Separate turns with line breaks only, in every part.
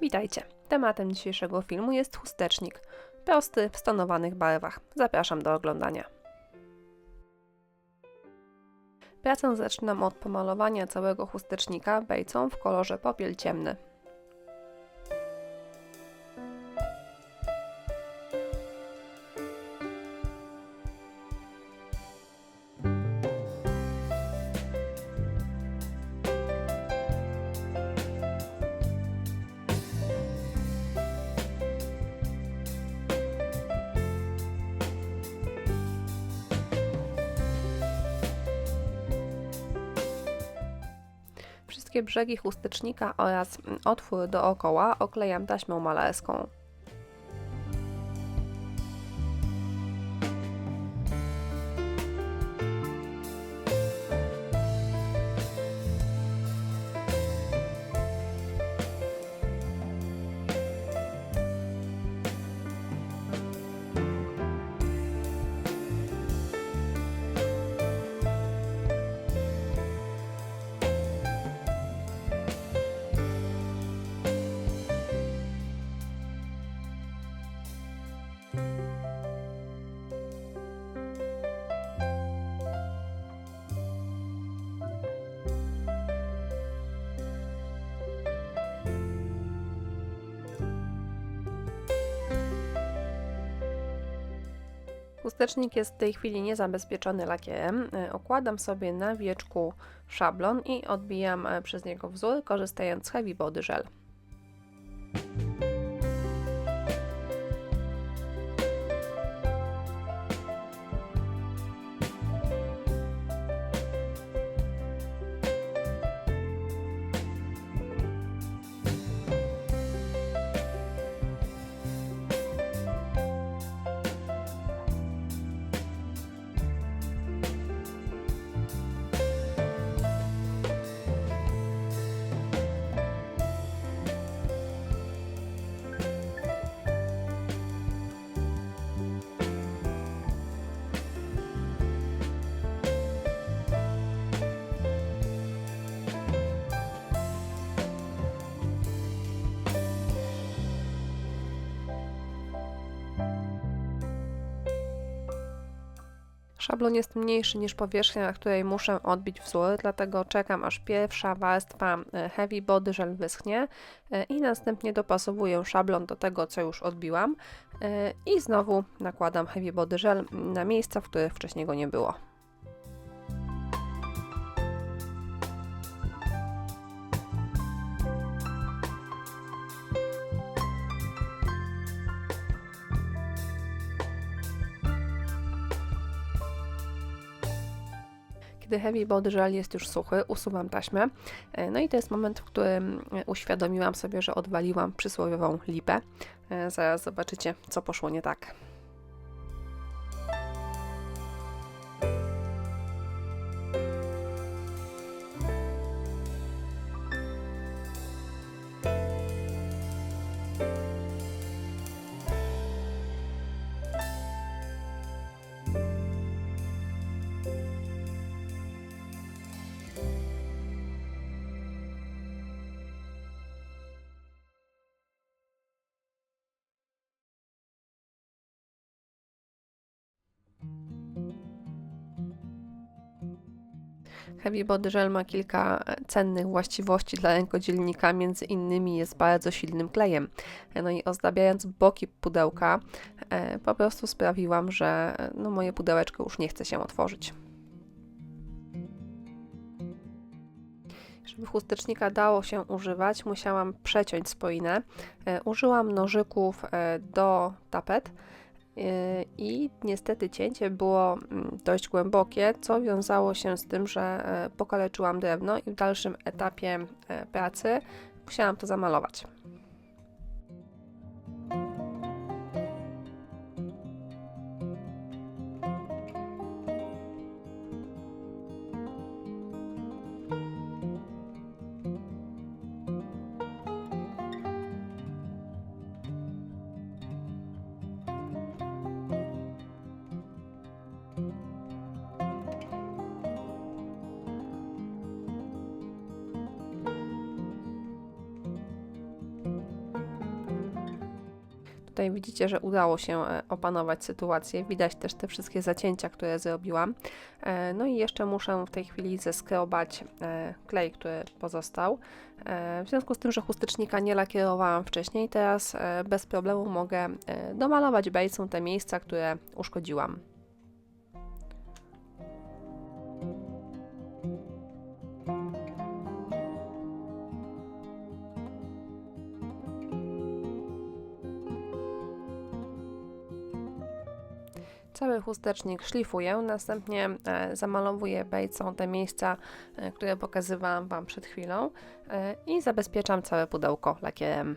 Witajcie. Tematem dzisiejszego filmu jest chustecznik. Prosty, w stonowanych barwach. Zapraszam do oglądania. Pracę zaczynam od pomalowania całego chustecznika bejcą w kolorze popiel ciemny. Wszystkie brzegi chustecznika oraz otwór dookoła oklejam taśmą malarską. Chustecznik jest w tej chwili niezabezpieczony lakierem. E, Okładam sobie na wieczku szablon i odbijam e, przez niego wzór, korzystając z Heavy Body Gel. Szablon jest mniejszy niż powierzchnia, na której muszę odbić wzór, dlatego czekam aż pierwsza warstwa e, Heavy Body Gel wyschnie e, i następnie dopasowuję szablon do tego, co już odbiłam e, i znowu nakładam Heavy Body Gel na miejsca, w których wcześniej go nie było. Kiedy Heavy Body Gel jest już suchy, usuwam taśmę. E, No i to jest moment, w którym e, uświadomiłam sobie, że odwaliłam przysłowiową lipę. E, Zaraz zobaczycie, co poszło nie tak. Heavy Body Gel ma kilka cennych właściwości dla rękodzielnika, między innymi jest bardzo silnym klejem. No i ozdabiając boki pudełka, e, po prostu sprawiłam, że no, moje pudełeczko już nie chce się otworzyć. Żeby chustecznika dało się używać, musiałam przeciąć spoinę. E, Użyłam nożyków e, do tapet i niestety cięcie było mm, dość głębokie, co wiązało się z tym, że e, pokaleczyłam drewno i w dalszym etapie e, pracy musiałam to zamalować. Tutaj widzicie, że udało się e, opanować sytuację. Widać też te wszystkie zacięcia, które zrobiłam. E, no i jeszcze muszę w tej chwili zeskrobać e, klej, który pozostał. W związku z tym, że chustecznika nie lakierowałam wcześniej, teraz bez problemu mogę domalować bejsą te miejsca, które uszkodziłam. Cały chustecznik szlifuję, następnie e, zamalowuję bejcą te miejsca, e, które pokazywałam Wam przed chwilą e, i zabezpieczam całe pudełko lakierem.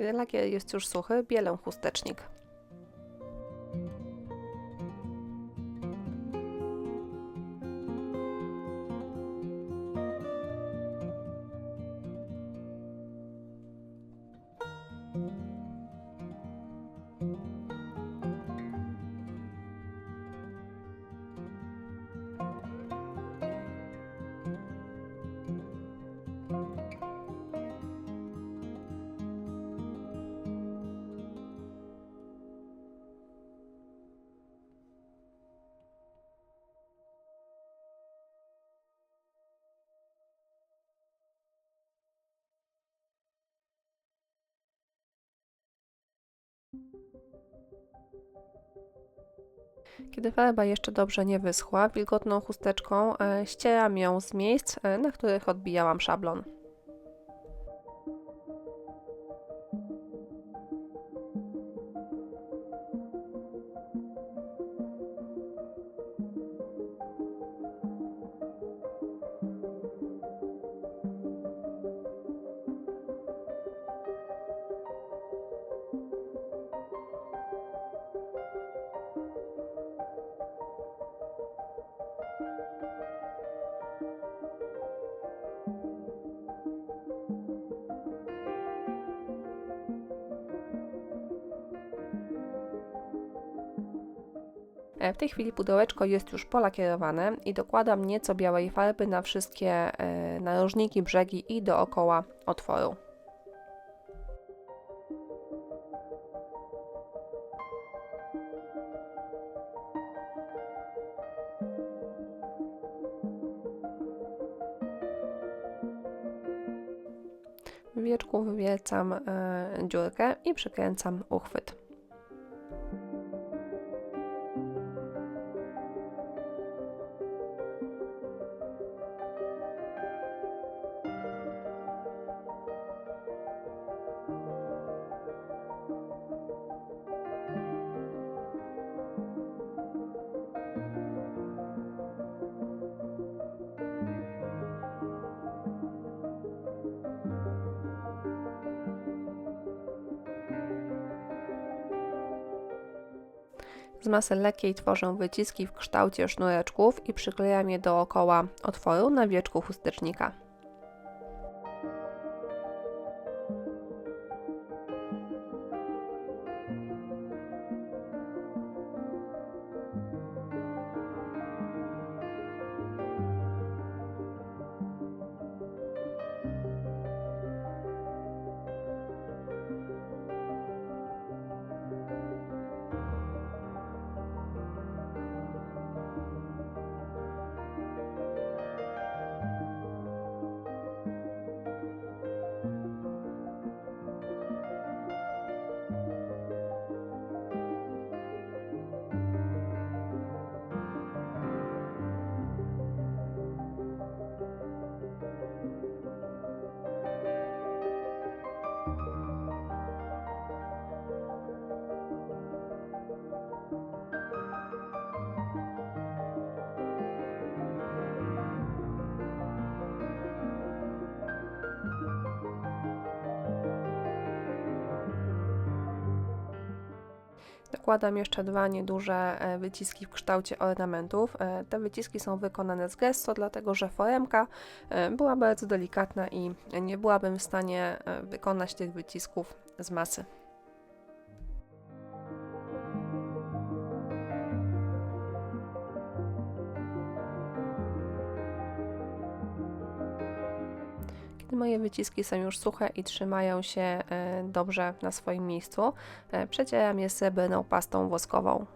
Kiedy lakier jest już suchy, bielę chustecznik. Kiedy farba jeszcze dobrze nie wyschła, wilgotną chusteczką e, ścieram ją z miejsc, e, na których odbijałam szablon. W tej chwili pudełeczko jest już polakierowane i dokładam nieco białej farby na wszystkie e, narożniki, brzegi i dookoła otworu. Wieczku wywiercam e, dziurkę i przykręcam uchwyt. Z masy lekkiej tworzę wyciski w kształcie sznureczków i przyklejam je dookoła otworu na wieczku chustecznika. Dokładam jeszcze dwa nieduże e, wyciski w kształcie ornamentów. E, Te wyciski są wykonane z gesto, dlatego że foremka e, była bardzo delikatna i nie byłabym w stanie wykonać tych wycisków z masy. Moje wyciski są już suche i trzymają się e, dobrze na swoim miejscu, e, przecieram je srebrną pastą woskową.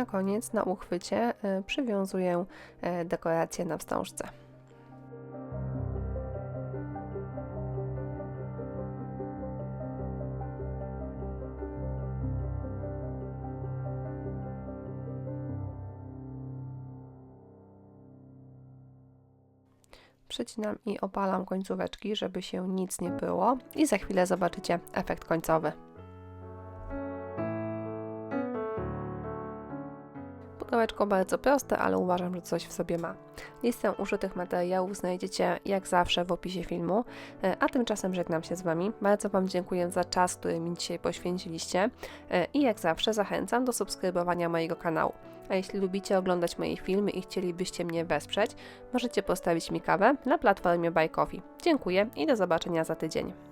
Na koniec na uchwycie e, przywiązuję e, dekorację na wstążce. Przecinam i opalam końcóweczki, żeby się nic nie było i za chwilę zobaczycie efekt końcowy. Pudełeczko bardzo proste, ale uważam, że coś w sobie ma. Listę użytych materiałów znajdziecie jak zawsze w opisie filmu, E, a tymczasem żegnam się z Wami. Bardzo Wam dziękuję za czas, który mi dzisiaj poświęciliście E, i jak zawsze zachęcam do subskrybowania mojego kanału. A jeśli lubicie oglądać moje filmy i chcielibyście mnie wesprzeć, możecie postawić mi kawę na platformie Buy Coffee. Dziękuję i do zobaczenia za tydzień.